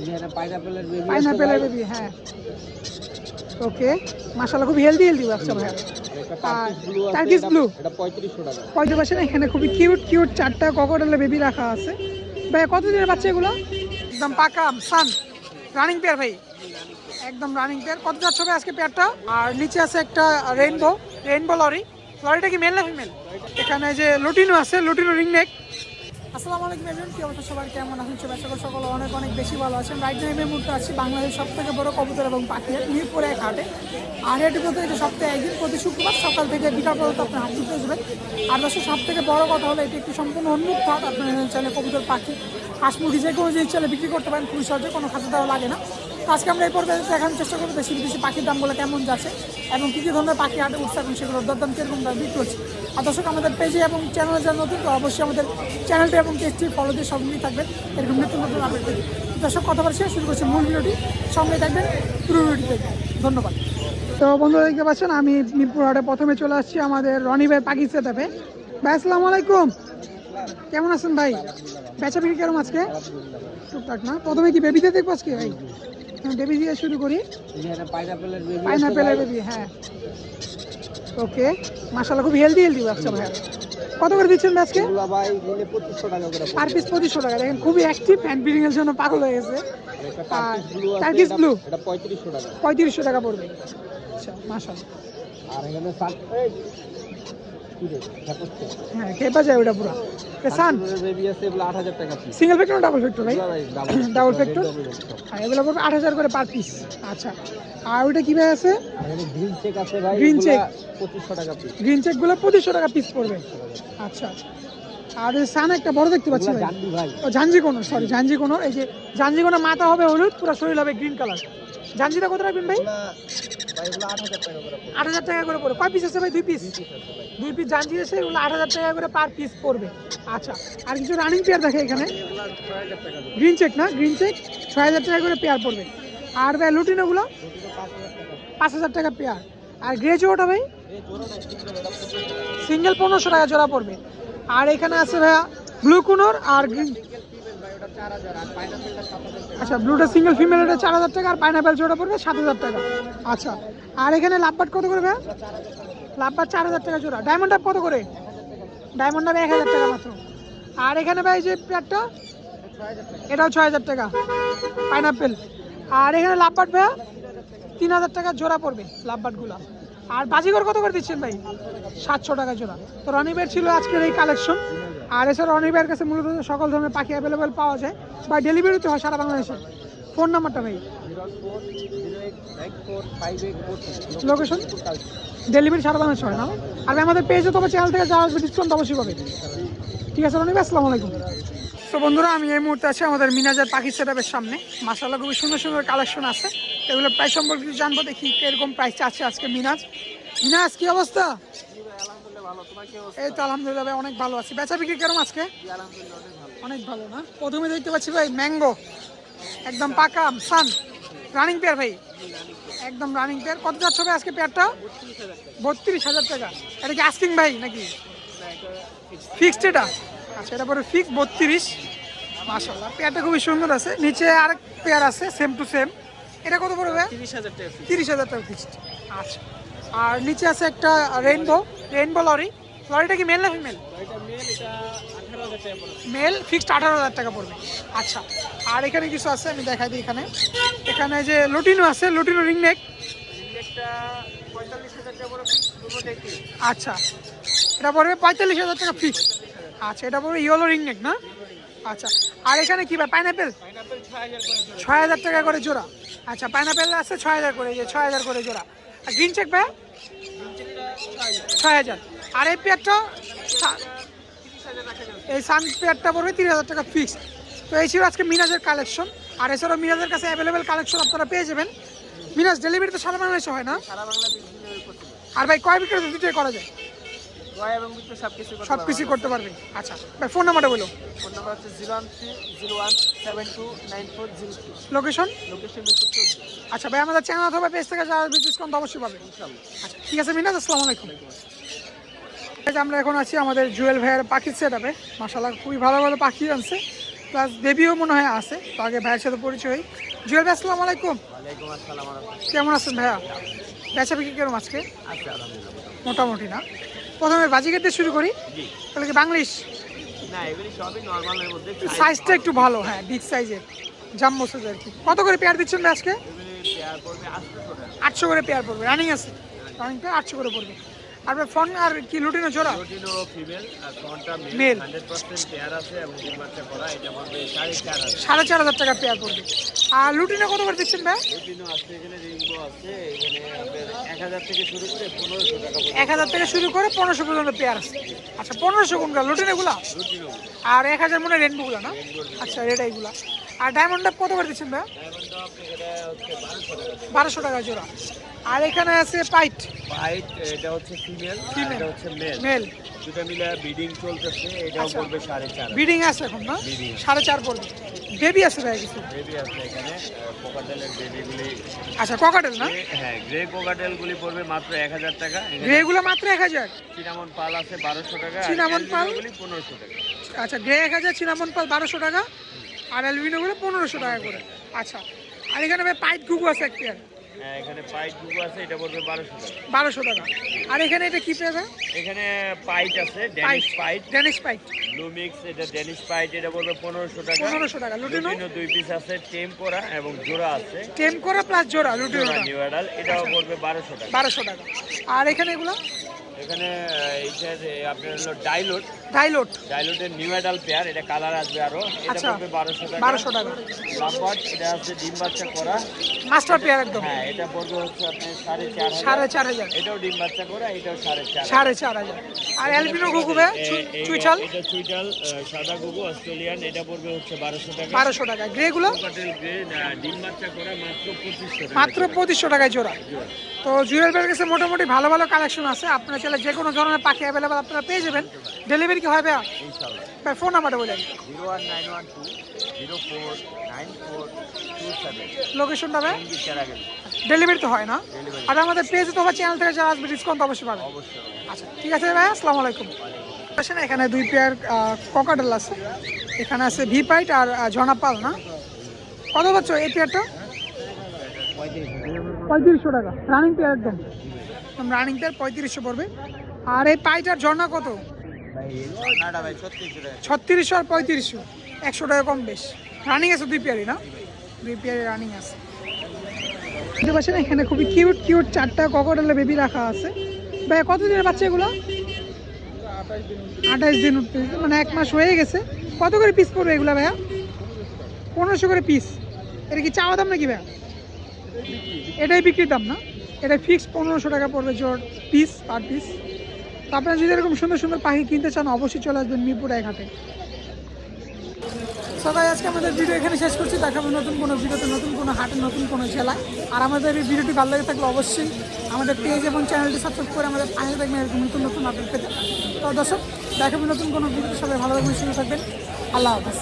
এখানে পাইনাপেলের বেবি হ্যাঁ। ওকে মাশাআল্লাহ খুব হেলদি হেলদি বাচ্চা ভাই। আর টার্কিশ ব্লু এটা পঁয়ত্রিশশো টাকা। পয়সা পাশে না এখানে খুবই কিউট কিউট চারটা ককটেলের বেবি রাখা আছে। ভাই কত দিনের বাচ্চা এগুলো একদম পাকা সান রানিং পেয়ার ভাই। একদম রানিং পেয়ার কত যাচ্ছে আজকে পেয়ারটা আর নিচে আছে একটা রেইনবো রেইনবো লরি লরিটা কি মেল না ফিমেল এখানে যে লুটিনো আছে লুটিনো রিং নেক আসসালামু আলাইকুম এজন কি অবস্থা সবার? কেমন আছেন সবাই? সকল সকল অনেক অনেক বেশি ভালো আছেন। রাইট নাইমে মুহূর্তে আছি বাংলাদেশের সব থেকে বড় কবুতর এবং পাখি, মিরপুরে এক হাটে। আর এটি তো এটা সপ্তাহে একদিন প্রতি শুক্রবার সকাল থেকে বিকাল পর্যন্ত আপনি হাট দিতে আসবেন আর দর্শক সব থেকে বড় কথা হলো, এটি একটি সম্পূর্ণ উন্মুক্ত হাট। আপনার চাইলে কবুতর, পাখি, হাঁস, মুরগি যে কোনো জিনিস চাইলে বিক্রি করতে পারেন। খুবই সহজে কোনো খাতা দেওয়া লাগে না। আজকে আমরা এই পর্বে দেখানোর চেষ্টা করব দেশি বিদেশি পাখির দামগুলো কেমন যাচ্ছে এবং কী কী ধরনের পাখি হাটে উঠছে এবং সেগুলোর দরদাম কীরকম দাম বিক্রি হচ্ছে। আর দর্শক, আমাদের পেজে এবং চ্যানেলে যারা নতুন, তো অবশ্যই আমাদের চ্যানেলটি এবং পেজটি ফলো দিয়ে সঙ্গেই থাকবেন। এরকম নতুন নতুন আপডেট পেতে দর্শক, কথা বলে শেষ, শুরু করছি মূল ভিডিওটি। সঙ্গে থাকবেন পুরো ভিডিওটি দেখবেন ধন্যবাদ। তো বন্ধুরা, দেখতে পাচ্ছেন, আমি মিরপুর হাটে প্রথমে চলে আসছি আমাদের রনি ভাই পাখি সেটাপে ভাই, আসসালামু আলাইকুম। কেমন আছেন ভাই? বেচা বিক্রি কেরম আজকে? টুকটাক না? প্রথমে কি বেবিতে দেখব আজকে? ভাই বেবি দিয়ে শুরু করি। পাইনাপেলের বেবি হ্যাঁ। ওকে মাশাআল্লাহ খুব হেলদি হেলদি বাচ্চা ভাই। কত করে দিচ্ছেন আজকে? পার পিস পঁচিশশো টাকা দেখেন খুবই অ্যাক্টিভ হ্যান্ড ব্রিডিং এর জন্য পাগল হয়ে গেছে। আর আর ব্লু পঁয়ত্রিশশো টাকা। পঁয়ত্রিশশো টাকা পড়বে। আচ্ছা মাশাআল্লাহ। আর এখানে সান এই, কি রে, ঝাপসছে। হ্যাঁ খেপা যায় ওটা পুরো। সিঙ্গেল ফ্যাক্টর ডাবল ফ্যাক্টর ভাই? ডাবল? আর এগুলো পড়বে আট হাজার করে পার পিস আচ্ছা। আর ওইটা কি ভাই আছে? গ্রিন চেক আছে ভাই Green এগুলা পঁচিশশো টাকা পিস গ্রিন চেকগুলো পঁচিশশো টাকা পিস পড়বে। আচ্ছা। আর সান একটা বড় দেখতে পাচ্ছি ভাই। ও ঝাঞ্জি কোনো সরি ঝাঞ্জি কোনো এই যে ঝাঞ্জি কোনো মাথা হবে হলুদ পুরো শরীর হবে গ্রিন কালার ঝাঞ্জিটা কত রাখবেন ভাই? আট হাজার টাকা করে পড়বে। কয় পিস আছে ভাই? দুই পিস দুই পিস জাঞ্জি আছে এগুলো আট হাজার টাকা করে পার পিস পড়বে। আচ্ছা আর কিছু রানিং পেয়ার দেখে এখানে। গ্রিন চেক না? গ্রিন চেক ছয় হাজার টাকা করে পেয়ার পড়বে। আর ভাই লুটিনোগুলো পাঁচ হাজার টাকা পেয়ার আর ভাই? এটা পঁচিশশো টাকা সিঙ্গেল পনেরোশো টাকা জোড়া পড়বে। আর এখানে আছে ভাইয়া ব্লু কুনোর আর গ্রিন আচ্ছা ব্লুটা সিঙ্গেল ফিমেল এটা চার হাজার টাকা আর পাইনাপেল জোড়া পড়বে সাত হাজার টাকা। আচ্ছা আর এখানে লাভবাট কত করে ভাইয়া? লাভবাট চার হাজার টাকা জোড়া। ডায়মন্ড কত করে? ডায়মন্ড এক হাজার টাকা মাত্র। আর এখানে ভাই যে টাকা এটাও ছয় হাজার টাকা পাইনাপেল আর এখানে লাভবাট ভাইয়া, তিন হাজার টাকা জোড়া পড়বে লাভবাটগুলো আর বাজিগর কত করে দিচ্ছেন ভাই? সাতশো টাকা জোড়া। তো রনিবের ছিল আজকের এই কালেকশন আর এছাড়া রনিবের কাছে মূলত সকল ধরনের পাখি অ্যাভেলেবেল পাওয়া যায় বা ডেলিভারিতে হয় সারা বাংলাদেশে। ফোন নাম্বারটা ভাই। লোকেশন ডেলিভারি সারা বাংলাদেশে হয় না। আর আমাদের পেজে তোমার চ্যানেল থেকে যাওয়া আসবে ডিসকাউন্ট অবশ্যই পাবে। ঠিক আছে রনিব আসসালামু আলাইকুম। তো বন্ধুরা, আমি এই মুহূর্তে আছি আমাদের মিনাজার পাখি সেটআপের সামনে। মাসাল্লাহ খুবই সুন্দর সুন্দর কালেকশন আছে। এগুলো প্রাইস সম্পর্কে জানব, দেখি কীরকম প্রাইস আছে আজকে মিনাজ। মিনাজ, কি অবস্থা? এই তো আলহামদুলিল্লাহ ভাই অনেক ভালো আছি। বেচা বিক্রি কেরম আজকে? অনেক ভালো। না? প্রথমে দেখতে পাচ্ছি ভাই ম্যাঙ্গো। একদম পাকা আম, সান। রানিং পেয়ার ভাই। একদম রানিং পেয়ার। কত যাচ্ছে হবে আজকে পেয়ারটা? বত্রিশ হাজার টাকা। এটা কি আস্কিং ভাই নাকি? ফিক্সড এটা? আচ্ছা এটা পরে ফিক্স বত্রিশ। মাসাল্লাহ পেয়ারটা খুবই সুন্দর আছে। নিচে আরেক পেয়ার আছে সেম টু সেম। এটা কত পড়বে তিরিশ হাজার টাকা তিরিশ হাজার টাকা ফিক্সড আচ্ছা। আর নিচে আছে একটা রেইনবো রেইনবো লরি লরিটা কি মেল না ফিমেল মেল ফিক্সড আঠারো হাজার টাকা পড়বে। আচ্ছা আর এখানে কিছু আছে, আমি দেখাই দিই এখানে। এখানে যে লুটিনো আছে, লুটিনো রিং নেক আচ্ছা এটা পড়বে পঁয়তাল্লিশ হাজার টাকা ফিক্সড আচ্ছা এটা পড়বে ইয়েলো রিং নেক না? আচ্ছা আর এখানে কি পাইনাপেল ছয় হাজার টাকা করে জোড়া। আচ্ছা পাইনাপেল আছে, ছয় হাজার করে যে ছয় হাজার করে জোড়া। আর গ্রিন চেক ভাই? ছয় হাজার। আর এই পেয়ারটা এই সান পেয়ারটা পড়বে তিরিশ হাজার টাকা ফিক্সড তো এই ছিল আজকে মিনাজের কালেকশন আর এছাড়াও মিনাজের কাছে অ্যাভেলেবেল কালেকশন আপনারা পেয়ে যাবেন। মিনাজ ডেলিভারি তো সারা বাংলাদেশে হয় না? আর ভাই কয় বিক্রি দুটোই করা যায়? রয় এবং সব কিছু সব করতে পারবে। আচ্ছা ভাই ফোন নাম্বারটা বলো। ফোন নাম্বার হচ্ছে zero one three zero one seven two nine four zero three location location আচ্ছা ভাই আমাদের চ্যানেল অথবা পেজ থেকে যারা ডিসকাউন্ট অবশ্যই পাবে। আচ্ছা ঠিক আছে মিনাজ আসসালামু আলাইকুম। আমরা এখন আছি আমাদের জুয়েল ভাইয়ের পাখির সেট আপে মাসাল্লাহ খুবই ভালো ভালো পাখি আনছে। প্লাস বেবিও মনে হয় আছে তো আগে ভাইয়ের সাথে পরিচয় হই। জুয়েল ভাই আসসালামু আলাইকুম। কেমন আছেন ভাইয়া? বেচা বিক্রি কেরম আজকে? আচ্ছা মোটামুটি না? প্রথমে বাজিকেট দিয়ে শুরু করি। তাহলে কি বাংলিশ সাইজটা একটু ভালো হ্যাঁ বিগ সাইজের জাম্বো সাইজ আর কি। কত করে পেয়ার দিচ্ছেন আজকে? আটশো করে পেয়ার পড়বে। রানিং আছে? রানিং পেয়ার আটশো করে পড়বে। আর ফোন আর কি লুটিনো জোড়া? ও ফিমেল আর মেল পেয়ার আছে এবং ডিম বাচ্চা করা এটা পড়বে টাকা পেয়ার পড়বে। আর লুটিনো কত করে দিচ্ছেন ভাই? এখানে আছে এক হাজার থেকে শুরু করে পনেরোশো পর্যন্ত পেয়ার আছে। আচ্ছা পনেরোশো কোনগুলো? লুটিনোগুলা এগুলা? আর এক হাজার মনে রেনবোগুলো না? আচ্ছা রেড এইগুলা আর ডায়মন্ডটা কত করে দিচ্ছেন ভাই বারোশো টাকা জোড়া। আর এখানে আছে পাইট। হোয়াইট এটা হচ্ছে ফিমেল. এটা হচ্ছে মেল। মেল। দুটো মিলে ব্রিডিং চলতেছে এটাও আচ্ছা। পড়বে সাড়ে চার। ব্রিডিং আছে এখন না। সাড়ে চার পড়বে। বেবি আছে ভাই কিছু? বেবি আছে এখানে কোকাটেলের বেবিগুলি আচ্ছা ককাটেল না? হ্যাঁ গ্রে কোকাটেলগুলি পড়বে মাত্র এক হাজার টাকা। গ্রেগুলো মাত্র এক হাজার? চিনামন পাল আছে বারোশো টাকা চিনামন পাল? গুলি পনেরোশো টাকা। আচ্ছা গ্রে এক হাজার চিনামন পাল বারোশো টাকা আর অ্যালবিনোগুলো পনেরোশো টাকা করে। আচ্ছা আর এখানে পাইট গুগু আছে এক পেয়ার হ্যাঁ, এখানে পাইট গুগু আছে এটা পড়বে বারোশো টাকা। বারোশো টাকা। আর এখানে এটা কি পেয়ার এখানে পাইট আছে Danish paint. Danish paint. Blue mix এটা ড্যানিশ পাইট এটা পড়বে পনেরোশো টাকা। পনেরোশো টাকা লুটিনো? লুটিনো দুই পিস আছে টেম করা এবং জোড়া আছে। টেম করা প্লাস জোড়া লুটিনো নিউ অ্যাডাল এটাও পড়বে বারোশো টাকা। বারোশো টাকা। আর এখানে এগুলো? এখানে এইটা আপনার হলো ডাইলোট নিউ অ্যাডাল পেয়ার এটা কালার আসবে আরও। এটা আচ্ছা। পড়বে বারোশো টাকা। বারোশো টাকা। লাম্বার্ট এটা আছে ডিম বাচ্চা করা। মাস্টার পেয়ার একদম। হ্যাঁ এটা পড়বে হচ্ছে আপনার এটাও ডিম বাচ্চা করা এটাও আর চুইচাল এটা সাদা গুগু অস্ট্রেলিয়ান এটা পড়বে টাকা। বারোশো টাকা। গ্রেগুলো কোকাটেল গ্রে ডিম বাচ্চা করা মাত্র পঁচিশশো টাকা। মাত্র পঁচিশশো টাকায় জোড়া। তো জুয়েল বের কাছে মোটামুটি ভালো ভালো কালেকশন আছে। আপনারা চাইলে যে কোনো ধরনের পাখি অ্যাভেলেবেল আপনারা পেয়ে যাবেন। ডেলিভারি কি ভাই ফোন নাম্বারটা বলেন। লোকেশনটা ভাই? ডেলিভারি তো হয় না। আর আমাদের পেজ তো চ্যানেল থেকে যারা আসবে ডিসকাউন্ট অবশ্যই পাবেন। আচ্ছা ঠিক আছে ভাই আসসালামু আলাইকুম। আসেন এখানে দুই পেয়ার ককাডেল আছে। এখানে আছে ভি পাইট আর আহ, ঝর্ণা পাল না? কত পাচ্ছ এই পেয়ারটা পঁয়ত্রিশশো টাকা। রানিং পেয়ার একদম। একদম রানিং পেয়ার পঁয়ত্রিশশো পড়বে। আর এই পাইট আর ঝর্ণা কত? ছত্রিশশো আর পঁয়ত্রিশশো একশো টাকা কম বেশ। রানিং আছে দুই পেয়ারই না? দুই পেয়ারই রানিং আছে। দেখতে পাচ্ছেন, এখানে খুবই কিউট কিউট চারটা ককটেলের বেবি রাখা আছে। ভাই কত দিনের বাচ্চা এগুলো? আঠাশ দিন মানে এক মাস হয়ে গেছে। কত করে পিস পড়বে এগুলো, ভাইয়া? পনেরোশো করে পিস এটা কি চাওয়া দাম নাকি, ভাইয়া? এটাই বিক্রির দাম, না? এটা ফিক্সড পনেরোশো টাকা পড়বে জোর পিস পার পিস আপনারা যদি এরকম সুন্দর সুন্দর পাখি কিনতে চান, অবশ্যই চলে আসবেন মিরপুর হাটে। সবাই আজকে আমাদের ভিডিও এখানে শেষ করছি। দেখাবো নতুন কোনো ভিডিওতে, নতুন কোনো হাটে, নতুন কোনো জেলায়। আর আমাদের এই ভিডিওটি ভালো লেগে থাকলে অবশ্যই আমাদের পেজ এবং চ্যানেলটি সাবস্ক্রাইব করে আমাদের পাশে থাকবেন, এরকম নতুন নতুন আপডেট পেতে। তো দর্শক দেখাবো নতুন কোনো ভিডিওতে। সবাই ভালো থাকবেন, সুস্থ থাকবেন। আল্লাহ হাফেজ।